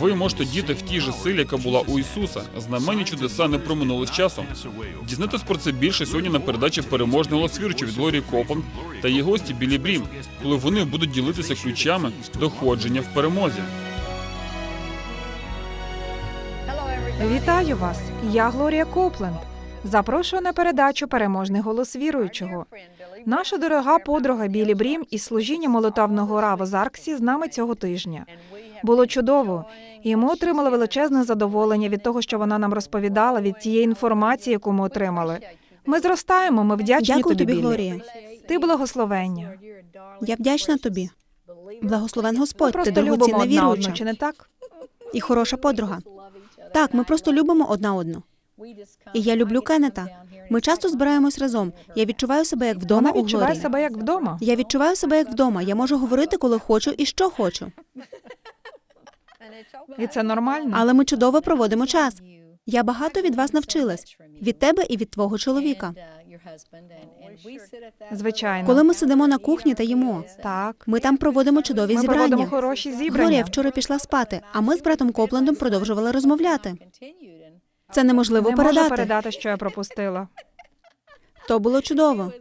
Ви можете діти в тій же силі, яка була у Ісуса. Знаменні чудеса не проминули з часом. Дізнайтесь про це більше сьогодні на передачі Переможний голос віруючий» від Глорії Копланд та її гості Білі Брім, коли вони будуть ділитися ключами доходження в перемозі. Вітаю вас! Я Глорія Копленд. Запрошую на передачу Переможний голос віруючого. Наша дорога подруга Білі Брім із служіння молитовного ра в Озарксі з нами цього тижня. Було чудово, і ми отримали величезне задоволення від того, що вона нам розповідала, від тієї інформації, яку ми отримали. Ми зростаємо, ми вдячні Дякую тобі, тобі, Глорія. Ти благословення. Я вдячна тобі. Благословен Ми Господь, ти дорогоцінна віруюча чи не так? і хороша подруга. Так, ми просто любимо одна одну. І я люблю Кеннета. Ми часто збираємось разом. Я відчуваю себе як вдома Вона у відчуває Глорії. себе як вдома. Я відчуваю себе як вдома. Я можу говорити, коли хочу і що хочу. І це нормально. Але ми чудово проводимо час. Я багато від вас навчилась від тебе і від твого чоловіка. Звичайно. Коли ми сидимо на кухні та їмо, Так. ми там проводимо чудові Ми проводимо зібрання. хороші Глорія вчора пішла спати, а ми з братом Коплендом продовжували розмовляти. Це неможливо Не можу передати. передати, що я пропустила. То було чудово.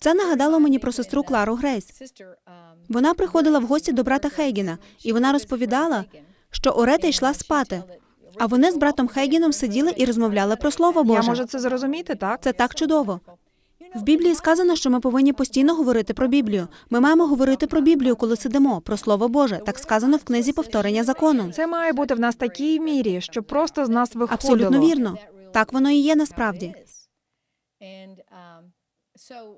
Це нагадало мені про сестру Клару Грейс. Вона приходила в гості до брата Хейгіна, і вона розповідала, що Орета йшла спати. А вони з братом Хейгіном сиділи і розмовляли про слово Боже. Я можу це зрозуміти, так? Це так чудово. В Біблії сказано, що ми повинні постійно говорити про Біблію. Ми маємо говорити про Біблію, коли сидимо, про Слово Боже. Так сказано в книзі повторення закону. Це має бути в нас такій мірі, що просто з нас виходило. Абсолютно вірно. Так воно і є насправді.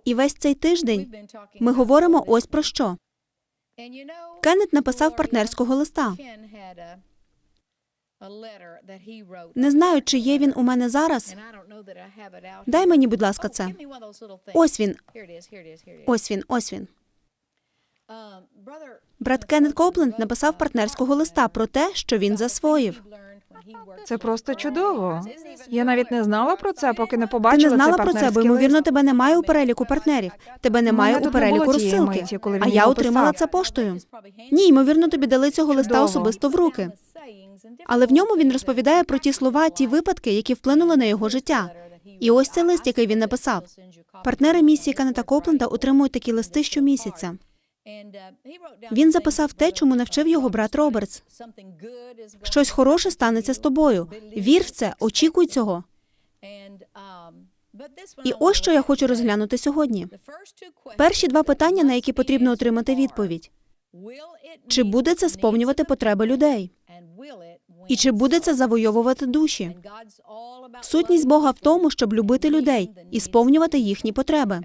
І весь цей тиждень ми говоримо ось про що. Кеннет написав партнерського листа. Не знаю, чи є він у мене зараз. Дай мені, будь ласка, це. Ось він, ось він, ось він. Брат Кеннет Копленд написав партнерського листа про те, що він засвоїв. Це просто чудово. Я навіть не знала про це, поки не Ти побачила не знала цей про це, бо партнерський ймовірно лист. тебе немає у переліку партнерів. Тебе немає Мене у тут не було переліку розсилки. миті, коли він А я його отримала писав. це поштою. Ні, ймовірно, тобі дали цього листа Чудово. особисто в руки. Але в ньому він розповідає про ті слова, ті випадки, які вплинули на його життя. І ось це лист, який він написав. Партнери місії Канета Копленда отримують такі листи щомісяця. Він записав те, чому навчив його брат Робертс. Щось хороше станеться з тобою. Вір в це, очікуй цього. І ось що я хочу розглянути сьогодні. Перші два питання, на які потрібно отримати відповідь: чи буде це сповнювати потреби людей? І чи буде це завойовувати душі? Сутність Бога в тому, щоб любити людей і сповнювати їхні потреби.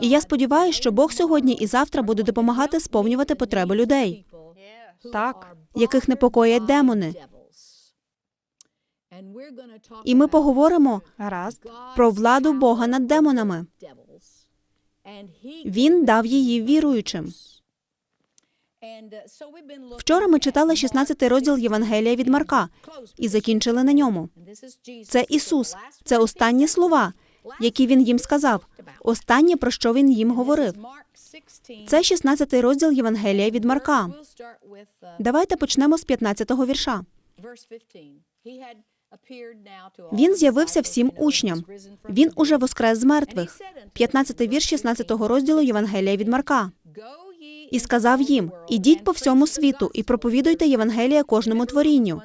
І я сподіваюся, що Бог сьогодні і завтра буде допомагати сповнювати потреби людей, Так. яких непокоять демони. І ми поговоримо Гаразд. про владу Бога над демонами. Він дав її віруючим. Вчора ми читали 16 розділ Євангелія від Марка і закінчили на ньому. Це Ісус, це останні слова, які він їм сказав. Останнє про що він їм говорив. Це 16 розділ Євангелія від Марка. Давайте почнемо з 15-го вірша. Він з'явився всім учням. Він уже воскрес з мертвих. 15-й вірш 16-го розділу Євангелія від Марка. І сказав їм: Ідіть по всьому світу і проповідуйте Євангелія кожному творінню.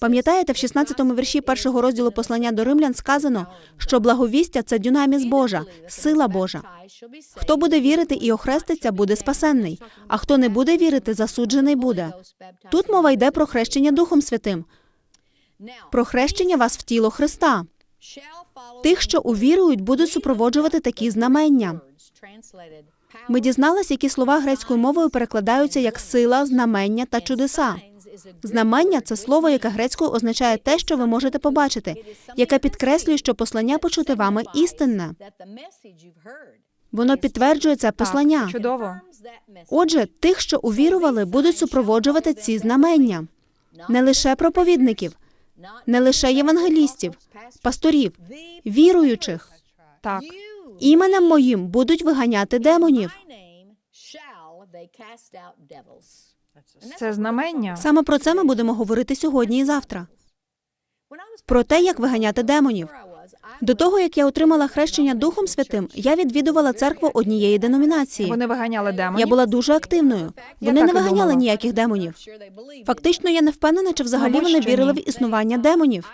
Пам'ятаєте, в 16-му вірші першого розділу послання до римлян сказано, що благовістя це дюнаміс Божа, сила Божа. Хто буде вірити і охреститься, буде спасенний, а хто не буде вірити, засуджений буде. Тут мова йде про хрещення Духом Святим, про хрещення вас в тіло Христа. Тих, що увірують, будуть супроводжувати такі знамення. Ми дізналися, які слова грецькою мовою перекладаються як сила, знамення та чудеса. Знамення це слово, яке грецькою означає те, що ви можете побачити, яке підкреслює, що послання почути вами істинне. Воно підтверджує це послання. Так, чудово. Отже, тих, що увірували, будуть супроводжувати ці знамення. Не лише проповідників, не лише євангелістів, пасторів, віруючих. Так. Іменем моїм будуть виганяти демонів. Це знамення. Саме про це ми будемо говорити сьогодні і завтра. Про те, як виганяти демонів. До того, як я отримала хрещення Духом Святим, я відвідувала церкву однієї деномінації. Вони виганяли демонів. Я була дуже активною. Вони не виганяли думала. ніяких демонів. Фактично, я не впевнена, чи взагалі вони вірили ні. в існування демонів.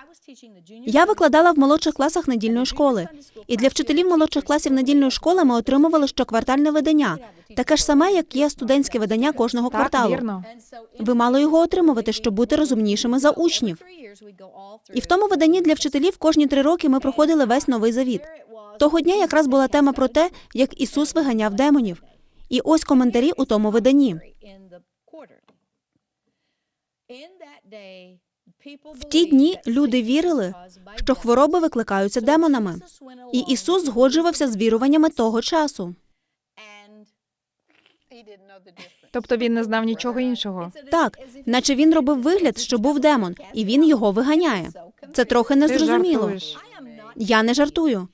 Я викладала в молодших класах недільної школи, і для вчителів молодших класів недільної школи ми отримували щоквартальне видання, таке ж саме, як є студентське видання кожного Так, кварталу. вірно. Ви мали його отримувати, щоб бути розумнішими за учнів. І в тому виданні для вчителів кожні три роки ми проходили весь новий завіт. Того дня якраз була тема про те, як Ісус виганяв демонів. І ось коментарі у тому виданні. В ті дні люди вірили, що хвороби викликаються демонами, І Ісус згоджувався з віруваннями того часу. Тобто він не знав нічого іншого. Так, наче він робив вигляд, що був демон, і він його виганяє. Це трохи незрозуміло. Я не жартую.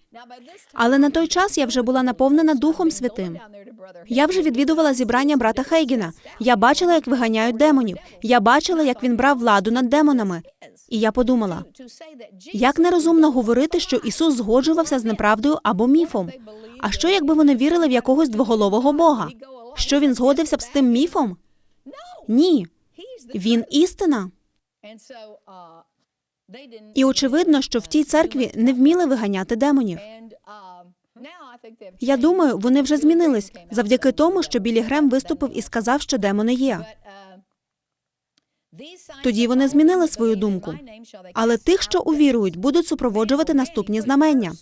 Але на той час я вже була наповнена Духом Святим. Я вже відвідувала зібрання брата Хейгена. Я бачила, як виганяють демонів. Я бачила, як він брав владу над демонами. І я подумала, як нерозумно говорити, що Ісус згоджувався з неправдою або міфом. А що, якби вони вірили в якогось двоголового Бога? Що він згодився б з тим міфом? Ні, він істина. І очевидно, що в тій церкві не вміли виганяти демонів. Я думаю, вони вже змінились завдяки тому, що Білі Грем виступив і сказав, що демони є. Тоді вони змінили свою думку. Але тих, що увірують, будуть супроводжувати наступні знамення.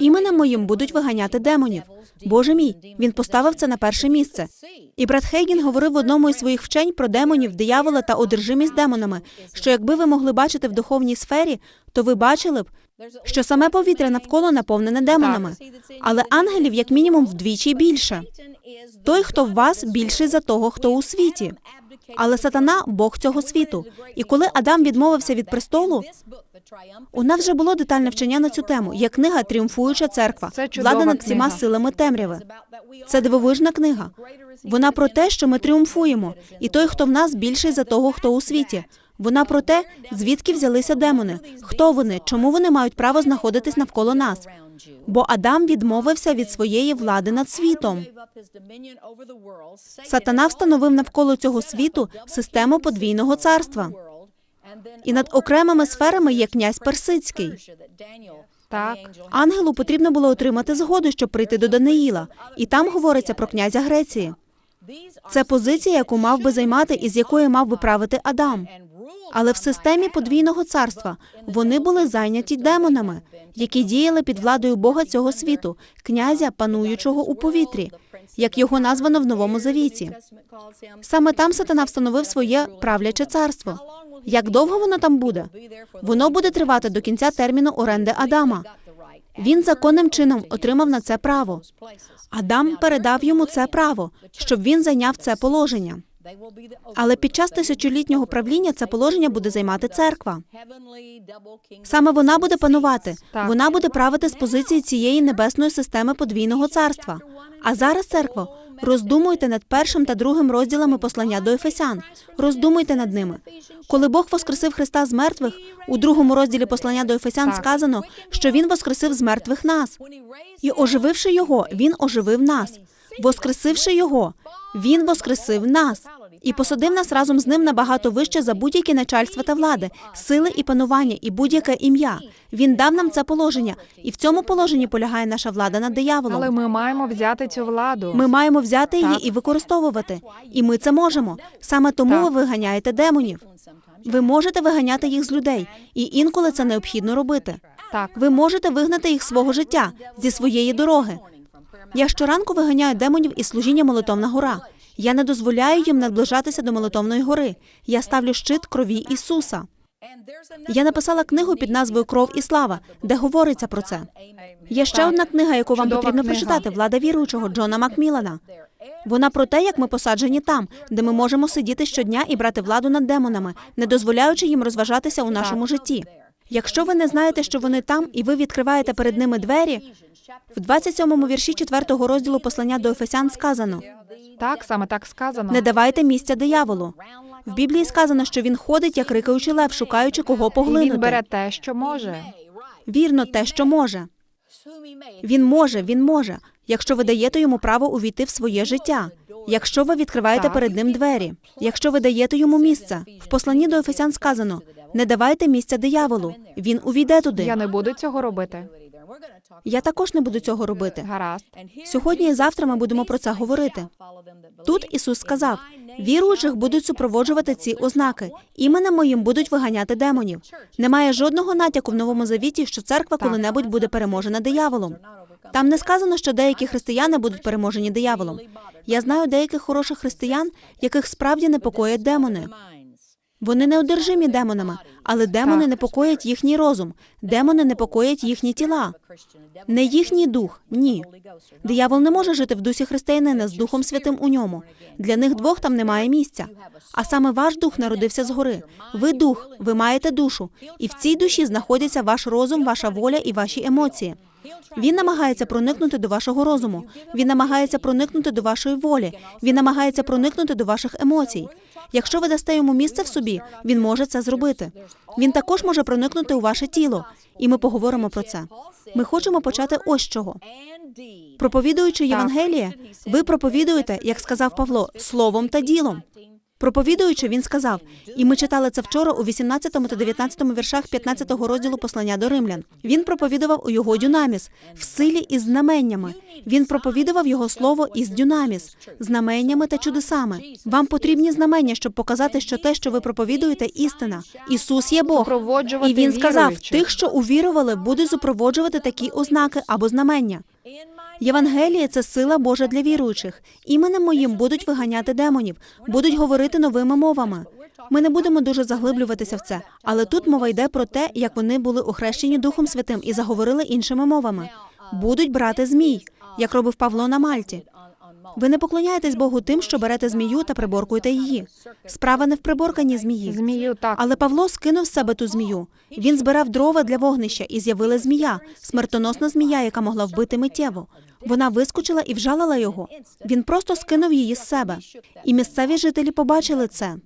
Іменем моїм будуть виганяти демонів. Боже мій, він поставив це на перше місце. І брат Хейгін говорив в одному із своїх вчень про демонів, диявола та одержимість демонами, що якби ви могли бачити в духовній сфері, то ви бачили б, що саме повітря навколо наповнене демонами. Але ангелів як мінімум вдвічі більше. Той, хто в вас, більший за того, хто у світі. Але сатана Бог цього світу. І коли Адам відмовився від престолу, у нас вже було детальне вчення на цю тему. Є книга Тріумфуюча церква, Це чудова влада над всіма книга. силами темряви. Це дивовижна книга. Вона про те, що ми тріумфуємо, і той, хто в нас більший за того, хто у світі. Вона про те, звідки взялися демони, хто вони, чому вони мають право знаходитись навколо нас. Бо Адам відмовився від своєї влади над світом. Сатана встановив навколо цього світу систему подвійного царства. І над окремими сферами є князь Персидський. Так. Ангелу потрібно було отримати згоду, щоб прийти до Даниїла, і там говориться про князя Греції. Це позиція, яку мав би займати і з якої мав би правити Адам. Але в системі подвійного царства вони були зайняті демонами, які діяли під владою Бога цього світу, князя, пануючого у повітрі, як його названо в Новому Завіті. Саме там сатана встановив своє правляче царство. Як довго воно там буде? Воно буде тривати до кінця терміну оренди Адама. Він законним чином отримав на це право. Адам передав йому це право, щоб він зайняв це положення. Але під час тисячолітнього правління це положення буде займати церква. Саме вона буде панувати, Так. вона буде правити з позиції цієї небесної системи подвійного царства. А зараз, церкво, роздумуйте над першим та другим розділами послання до Ефесян. Роздумуйте над ними. Коли Бог воскресив Христа з мертвих, у другому розділі послання до Ефесян Так. сказано, що Він воскресив з мертвих нас. І ожививши його, він оживив нас. Воскресивши його, він воскресив нас і посадив нас разом з ним набагато вище за будь-які начальства та влади, сили і панування, і будь-яке ім'я. Він дав нам це положення, і в цьому положенні полягає наша влада над дияволом. Але ми маємо взяти цю владу. Ми маємо взяти її Так. і використовувати. І ми це можемо. Саме тому Так. ви виганяєте демонів. Ви можете виганяти їх з людей, і інколи це необхідно робити. Так. Ви можете вигнати їх з свого життя зі своєї дороги. Я щоранку виганяю демонів із служіння молитовна гора. Я не дозволяю їм наближатися до молитовної гори. Я ставлю щит крові Ісуса. Я написала книгу під назвою Кров і слава, де говориться про це. Є ще одна книга, яку вам потрібно прочитати Влада віруючого Джона Макмілана. Вона про те, як ми посаджені там, де ми можемо сидіти щодня і брати владу над демонами, не дозволяючи їм розважатися у нашому житті. Якщо ви не знаєте, що вони там, і ви відкриваєте перед ними двері, в 27 вірші 4 розділу послання до Ефесян сказано: Так, саме так сказано. не давайте місця дияволу. В Біблії сказано, що він ходить, як рикаючий лев, шукаючи кого І поглинути. він бере те, що може. Вірно, те, що може. Він може, він може, якщо ви даєте йому право увійти в своє життя. Якщо ви відкриваєте Так. перед ним двері, якщо ви даєте йому місце. В посланні до Ефесян сказано: не давайте місця дияволу. Він увійде туди. Я не буду цього робити. Я також не буду цього робити. Гаразд. Сьогодні і завтра ми будемо про це говорити. Тут Ісус сказав: віруючих будуть супроводжувати ці ознаки. Іменем моїм будуть виганяти демонів. Немає жодного натяку в новому завіті, що церква коли-небудь буде переможена дияволом. Там не сказано, що деякі християни будуть переможені дияволом. Я знаю деяких хороших християн, яких справді непокоять демони. Вони не одержимі демонами, але демони непокоять їхній розум, демони непокоять їхні тіла. Не їхній дух, ні. Диявол не може жити в дусі християнина з Духом Святим у ньому. Для них двох там немає місця. А саме ваш дух народився згори. Ви дух, ви маєте душу, і в цій душі знаходяться ваш розум, ваша воля і ваші емоції. Він намагається проникнути до вашого розуму. Він намагається проникнути до вашої волі. Він намагається проникнути до ваших емоцій. Якщо ви дасте йому місце в собі, він може це зробити. Він також може проникнути у ваше тіло, і ми поговоримо про це. Ми хочемо почати ось чого. Проповідуючи Євангеліє, ви проповідуєте, як сказав Павло, словом та ділом. Проповідуючи, він сказав, і ми читали це вчора у 18 та 19 віршах 15 розділу послання до римлян. Він проповідував у його дюнаміс в силі із знаменнями. Він проповідував його слово із дюнаміс, знаменнями та чудесами. Вам потрібні знамення, щоб показати, що те, що ви проповідуєте, істина. Ісус є Бог. І він сказав: тих, що увірували, будуть супроводжувати такі ознаки або знамення. Євангеліє це сила Божа для віруючих. Іменем моїм будуть виганяти демонів, будуть говорити новими мовами. Ми не будемо дуже заглиблюватися в це, але тут мова йде про те, як вони були охрещені Духом Святим і заговорили іншими мовами. Будуть брати змій, як робив Павло на Мальті. Ви не поклоняєтесь Богу тим, що берете змію та приборкуєте її. Справа не в приборканні змії. Змію так. Але Павло скинув з себе ту змію. Він збирав дрова для вогнища, і з'явила змія, смертоносна змія, яка могла вбити миттєво. Вона вискочила і вжалила його. Він просто скинув її з себе. І місцеві жителі побачили це.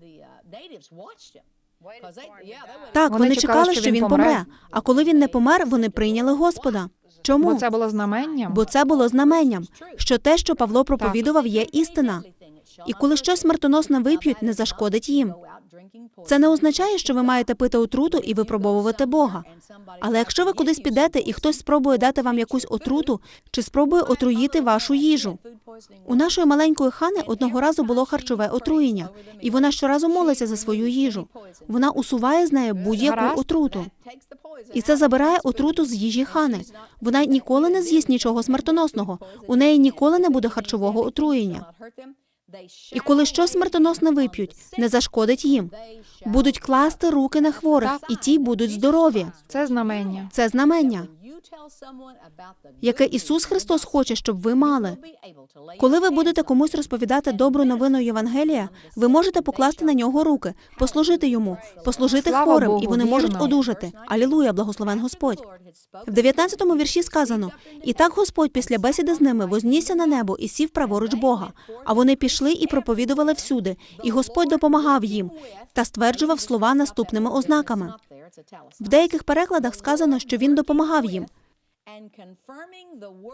Так, Вони чекали, що він помре. А коли він не помер, вони прийняли Господа. Чому? Бо це було знаменням. Бо це було знаменням, що те, що Павло проповідував, є істина. І коли щось смертоносне вип'ють, не зашкодить їм. Це не означає, що ви маєте пити отруту і випробовувати Бога. Але якщо ви кудись підете і хтось спробує дати вам якусь отруту чи спробує отруїти вашу їжу. У нашої маленької хани одного разу було харчове отруєння, і вона щоразу молиться за свою їжу. Вона усуває з неї будь-яку отруту. І це забирає отруту з їжі хани. Вона ніколи не з'їсть нічого смертоносного. У неї ніколи не буде харчового отруєння. І коли щось смертоносне вип'ють, не зашкодить їм. Будуть класти руки на хворих, і ті будуть здорові. Це знамення. Це знамення, яке Ісус Христос хоче, щоб ви мали. Коли ви будете комусь розповідати добру новину Євангелія, ви можете покласти на нього руки, послужити йому, послужити Слава хворим, Богу, і вони можуть одужати. Алілуя, благословен Господь. В 19-му вірші сказано: і так Господь після бесіди з ними вознісся на небо і сів праворуч Бога. А вони пішли і проповідували всюди, і Господь допомагав їм та стверджував слова наступними ознаками. В деяких перекладах сказано, що він допомагав їм.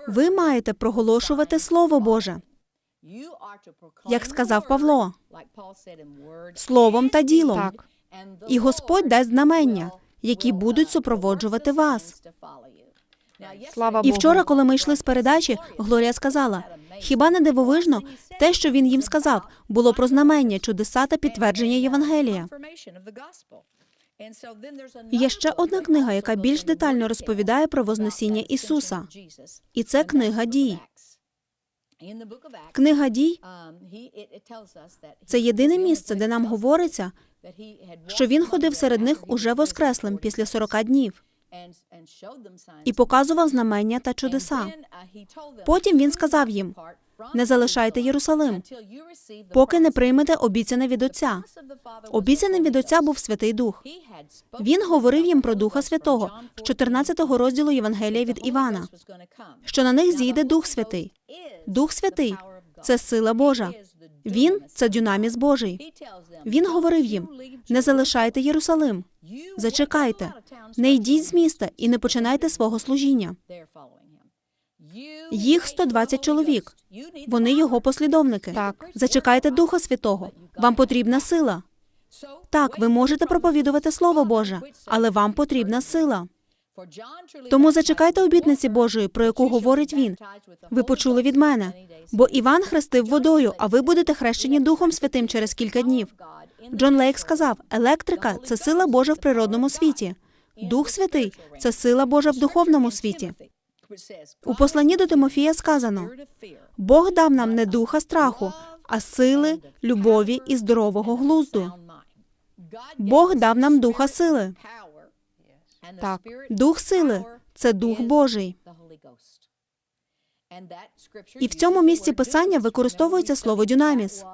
Ви маєте проголошувати Слово Боже, як сказав Павло, словом та ділом. Так. І Господь дасть знамення, які будуть супроводжувати вас. Слава І вчора, коли ми йшли з передачі, Глорія сказала: хіба не дивовижно те, що він їм сказав, було про знамення, чудеса та підтвердження Євангелія. Є ще одна книга, яка більш детально розповідає про Вознесіння Ісуса. І це книга дій. Книга дій це єдине місце, де нам говориться, що він ходив серед них уже воскреслим після 40 днів. і показував знамення та чудеса. Потім він сказав їм: не залишайте Єрусалим, поки не приймете обіцяне від Отця. Обіцяний від Отця був Святий Дух. Він говорив їм про Духа Святого з 14 розділу Євангелія від Івана, що на них зійде Дух Святий. Дух Святий це сила Божа. Він це дюнаміс Божий. Він говорив їм: не залишайте Єрусалим, зачекайте, не йдіть з міста і не починайте свого служіння. Їх 120 чоловік. Вони його послідовники. Так. Зачекайте Духа Святого. Вам потрібна сила. Так, ви можете проповідувати Слово Боже, але вам потрібна сила. Тому зачекайте обітниці Божої, про яку говорить він. Ви почули від мене. Бо Іван хрестив водою, а ви будете хрещені Духом Святим через кілька днів. Джон Лейк сказав: електрика це сила Божа в природному світі. Дух Святий це сила Божа в духовному світі. У посланні до Тимофія сказано: Бог дав нам не духа страху, а сили, любові і здорового глузду. Бог дав нам духа сили. Так. Дух сили це дух Божий. І в цьому місці писання використовується слово дюнаміс.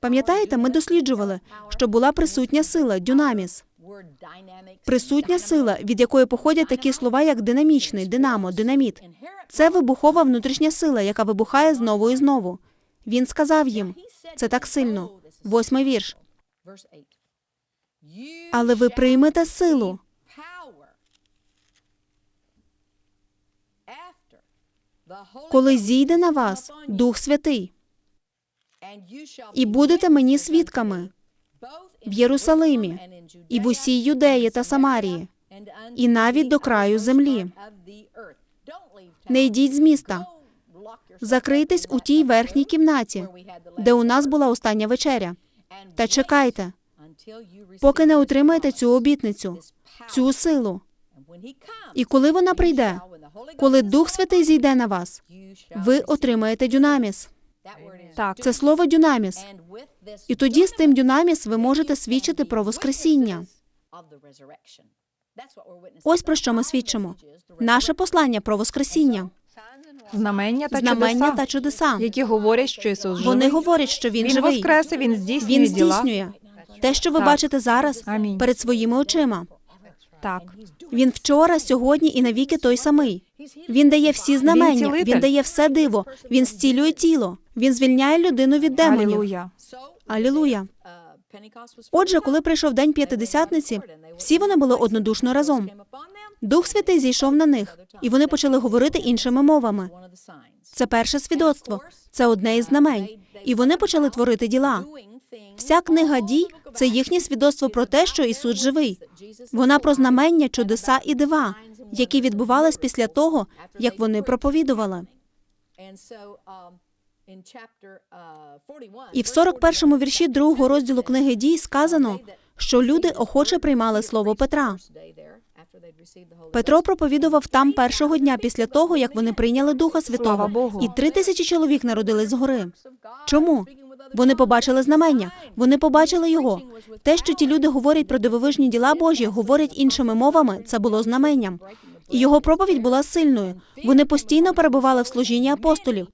Пам'ятаєте, ми досліджували, що була присутня сила дюнаміс. Присутня сила, від якої походять такі слова, як динамічний, динамо, динаміт. Це вибухова внутрішня сила, яка вибухає знову і знову. Він сказав їм, це так сильно. Восьмий вірш. Але ви приймете силу. Коли зійде на вас Дух Святий, і будете мені свідками в Єрусалимі і в усій Юдеї та Самарії, і навіть до краю землі. Не йдіть з міста, закрийтесь у тій верхній кімнаті, де у нас була остання вечеря, та чекайте, поки не отримаєте цю обітницю, цю силу. І коли вона прийде, коли Дух Святий зійде на вас, ви отримаєте дюнаміс. Так. Це слово дюнаміс. І тоді з тим дюнаміс ви можете свідчити про Воскресіння. Ось про що ми свідчимо. Наше послання про Воскресіння, Знамення та знамення чудеса, та чудеса. які говорять, що Ісус Вони говорять, що він Він живий. воскресе, він здійснює Він діла. те, що ви Так. бачите зараз Амінь. перед своїми очима. Так. Він вчора, сьогодні і навіки той самий. Він дає всі знамення, він дає все диво, він зцілює тіло, він звільняє людину від демонів. Алілуя. Алілуя. Отже, коли прийшов день п'ятидесятниці, всі вони були однодушно разом. Дух Святий зійшов на них, і вони почали говорити іншими мовами. Це перше свідоцтво, це одне із знамень. І вони почали творити діла. Вся книга дій це їхнє свідоцтво про те, що Ісус живий. Вона про знамення, чудеса і дива, які відбувались після того, як вони проповідували. І в 41-му вірші другого розділу книги дій сказано, що люди охоче приймали слово Петра. Петро проповідував там першого дня після того, як вони прийняли Духа Святого, і три тисячі чоловік народились згори. Чому? Вони побачили знамення, вони побачили його. Те, що ті люди говорять про дивовижні діла Божі, говорять іншими мовами, це було знаменням. І його проповідь була сильною. Вони постійно перебували в служінні апостолів,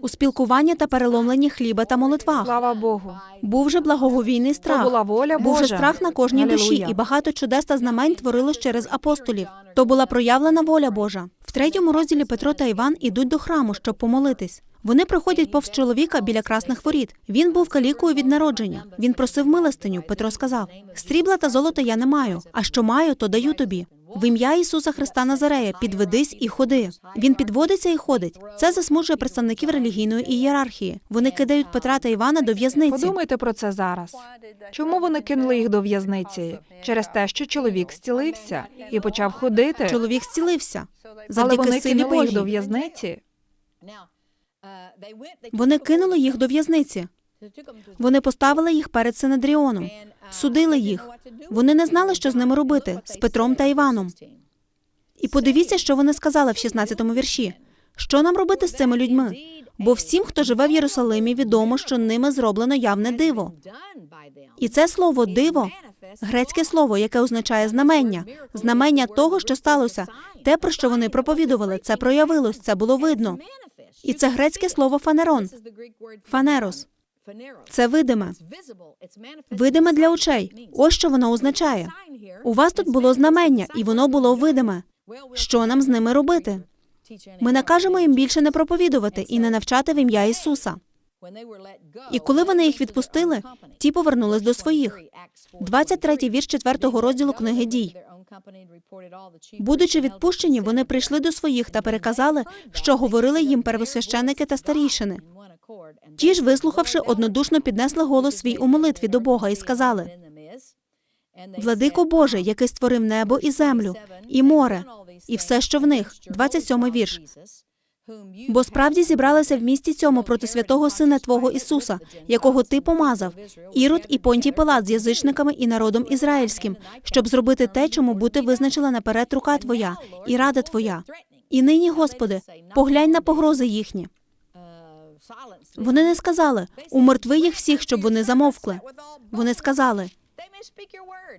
у спілкуванні та переломленні хліба та молитвах. Слава Богу. Був же благоговійний То страх. була воля Був же страх на кожній душі, і багато чудес та знамень творилось через апостолів. То була проявлена воля Божа. В третьому розділі Петро та Іван ідуть до храму, щоб помолитись. Вони проходять повз чоловіка біля красних воріт. Він був калікою від народження. Він просив милостиню. Петро сказав: Стрібла та золота я не маю, а що маю, то даю тобі. В ім'я Ісуса Христа Назарея підведись і ходи. Він підводиться і ходить. Це засмучує представників релігійної ієрархії. Вони кидають Петра та Івана до в'язниці. Подумайте про це зараз. Чому вони кинули їх до в'язниці? Через те, що чоловік зцілився і почав ходити. Чоловік зцілився Але завдяки вони силі кинули їх до в'язниці. Вони кинули їх до в'язниці. Вони поставили їх перед Синедріоном, судили їх. Вони не знали, що з ними робити з Петром та Іваном. І подивіться, що вони сказали в 16-му вірші. Що нам робити з цими людьми? Бо всім, хто живе в Єрусалимі, відомо, що ними зроблено явне диво. І це слово диво Грецьке слово, яке означає знамення, знамення того, що сталося. Те, про що вони проповідували, це проявилось, це було видно. І це грецьке слово фанерон. Фанерос. Це видиме. Видиме для очей. Ось що воно означає. У вас тут було знамення, і воно було видиме. Що нам з ними робити? Ми накажемо їм більше не проповідувати і не навчати в ім'я Ісуса. І коли вони їх відпустили, ті повернулись до своїх. 23-й вірш 4 розділу книги дій. Будучи відпущені, вони прийшли до своїх та переказали, що говорили їм первосвященники та старійшини. Ті ж, вислухавши, однодушно піднесли голос свій у молитві до Бога і сказали: Владико Боже, який створив небо і землю, і море, і все, що в них. 27 вірш. Бо справді зібралися в місті цьому проти святого Сина Твого Ісуса, якого Ти помазав, Ірод і Понтій Пилат з язичниками і народом ізраїльським, щоб зробити те, чому бути визначила наперед рука Твоя і рада Твоя. І нині, Господи, поглянь на погрози їхні. Вони не сказали умертви їх всіх, щоб вони замовкли. Вони сказали: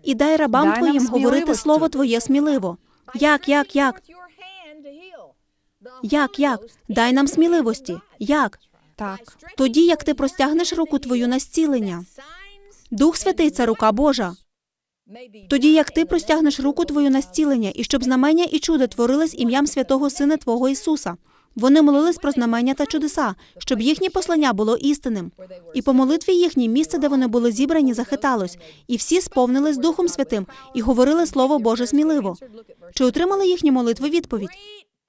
і дай рабам Дай твоїм говорити слово Твоє сміливо. Як, як, як? Як, як? Дай нам сміливості. Як? Так. Тоді, як ти простягнеш руку твою на зцілення. Дух Святий це рука Божа. Тоді, як ти простягнеш руку твою на зцілення, і щоб знамення і чуда творились ім'ям святого Сина Твого Ісуса. Вони молились про знамення та чудеса, щоб їхнє послання було істинним. І по молитві їхній місце, де вони були зібрані, захиталось, і всі сповнились Духом Святим і говорили Слово Боже сміливо. Чи отримали їхні молитви відповідь?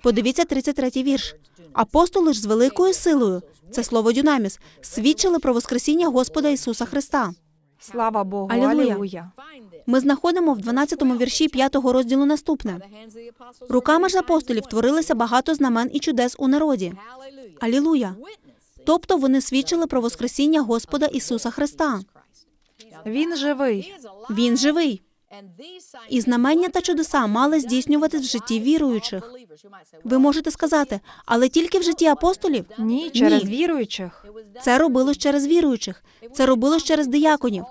Подивіться 33-й вірш. Апостоли ж з великою силою, це слово дюнаміс, свідчили про Воскресіння Господа Ісуса Христа. Слава Богу. Алілуя. Ми знаходимо в 12-му вірші 5-го розділу наступне. Руками ж апостолів творилося багато знамен і чудес у народі. Алілуя. Тобто вони свідчили про Воскресіння Господа Ісуса Христа. Він живий. Він живий. І знамення та чудеса мали здійснюватись в житті віруючих. Ви можете сказати, але тільки в житті апостолів? Ні, через Ні. віруючих. Це робилось через віруючих. Це робилось через дияконів.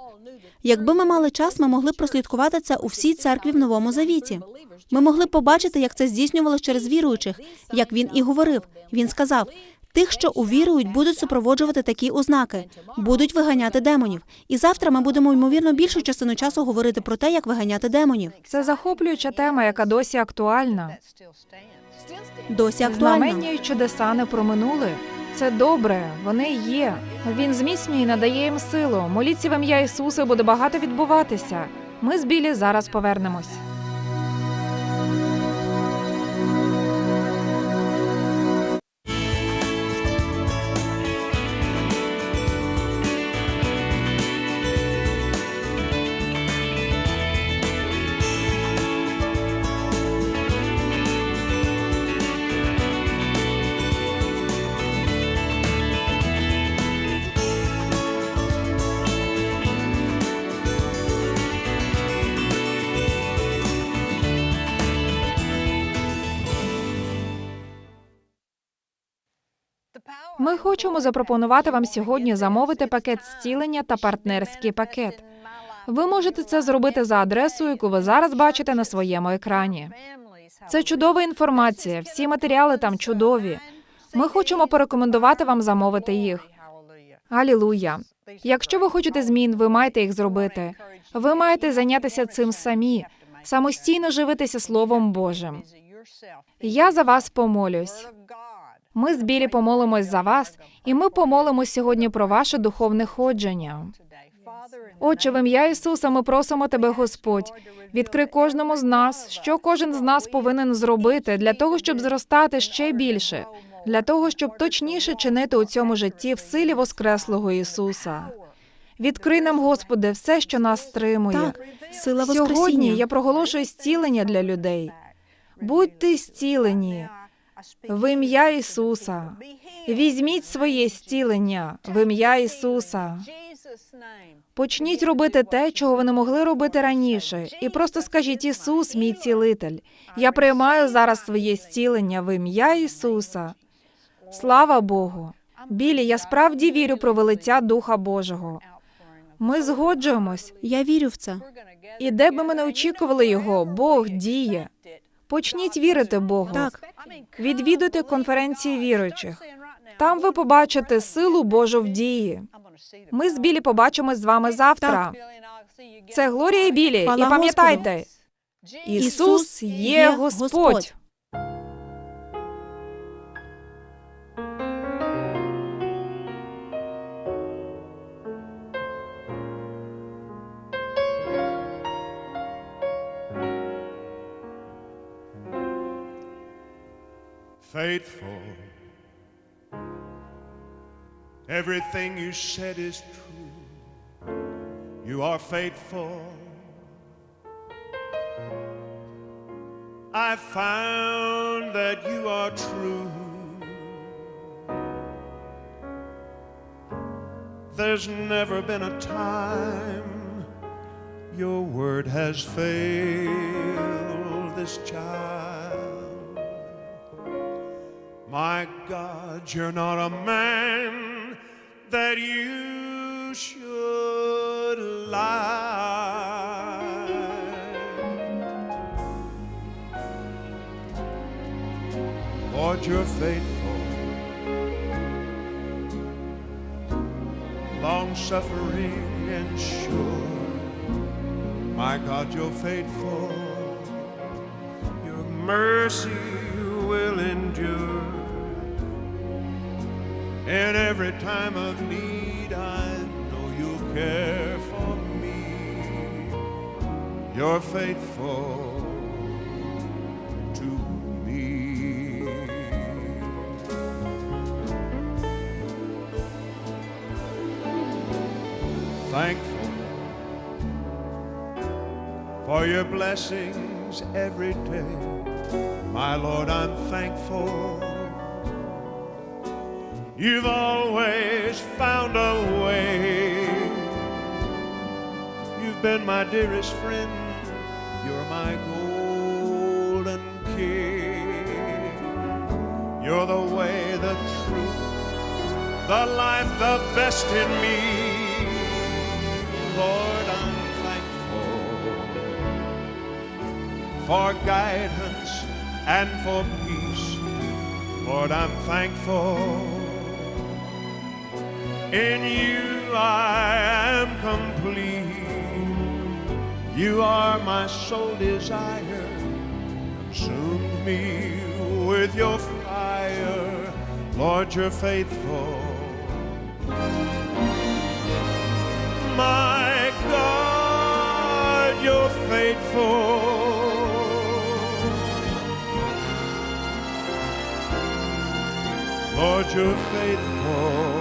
Якби ми мали час, ми могли прослідкувати це у всій церкві в Новому Завіті. Ми могли побачити, як це здійснювалося через віруючих, як він і говорив. Він сказав: тих, що увірують, будуть супроводжувати такі ознаки, будуть виганяти демонів. І завтра ми будемо ймовірно більшу частину часу говорити про те, як виганяти демонів. Це захоплююча тема, яка досі актуальна. Досі актуально. Знамення і чудеса не проминули. Це добре, вони є. Він зміцнює і надає їм силу. Моліться в ім'я Ісуса, буде багато відбуватися. Ми з Білі зараз повернемось. Ми хочемо запропонувати вам сьогодні замовити пакет зцілення та партнерський пакет. Ви можете це зробити за адресою, яку ви зараз бачите на своєму екрані. Це чудова інформація. Всі матеріали там чудові. Ми хочемо порекомендувати вам замовити їх. Алілуя. Якщо ви хочете змін, ви маєте їх зробити. Ви маєте зайнятися цим самі, самостійно живитися Словом Божим. Я за вас помолюсь. Ми з Білі помолимось за вас, і ми помолимось сьогодні про ваше духовне ходження. Отче, в ім'я Ісуса, ми просимо тебе, Господь, відкри кожному з нас, що кожен з нас повинен зробити для того, щоб зростати ще більше, для того, щоб точніше чинити у цьому житті в силі Воскреслого Ісуса. Відкрий нам, Господи, все, що нас стримує. Так, сила Сьогодні я проголошую зцілення для людей. Будьте зцілені в ім'я Ісуса. Візьміть своє зцілення в ім'я Ісуса. Почніть робити те, чого ви не могли робити раніше, і просто скажіть Ісус, мій цілитель. Я приймаю зараз своє зцілення в ім'я Ісуса. Слава Богу. Білі, я справді вірю про велиття Духа Божого. Ми згоджуємось, Я вірю в це. і де би ми не очікували його, Бог діє. Почніть вірити Богу. Так. Відвідуйте конференції віруючих. Там ви побачите силу Божу в дії. Ми з Білі побачимось з вами завтра. Це Глорія і Білі. Хвала І пам'ятайте, Ісус є Господь. Faithful. Everything you said is true. You are faithful. I found that you are true. There's never been a time your word has failed this child. My God, you're not a man that you should lie. Lord, you're faithful, long suffering and sure. My God, you're faithful, your mercy will endure. In every time of need, I know you'll care for me. You're faithful to me. Thankful for your blessings every day. My Lord, I'm thankful. You've always found a way. You've been my dearest friend. You're my golden king. You're the way, the truth, the life, the best in me. Lord, I'm thankful for guidance and for peace. Lord, I'm thankful. In you I am complete. You are my sole desire. Consume me with your fire. Lord, you're faithful. My God, you're faithful. Lord, you're faithful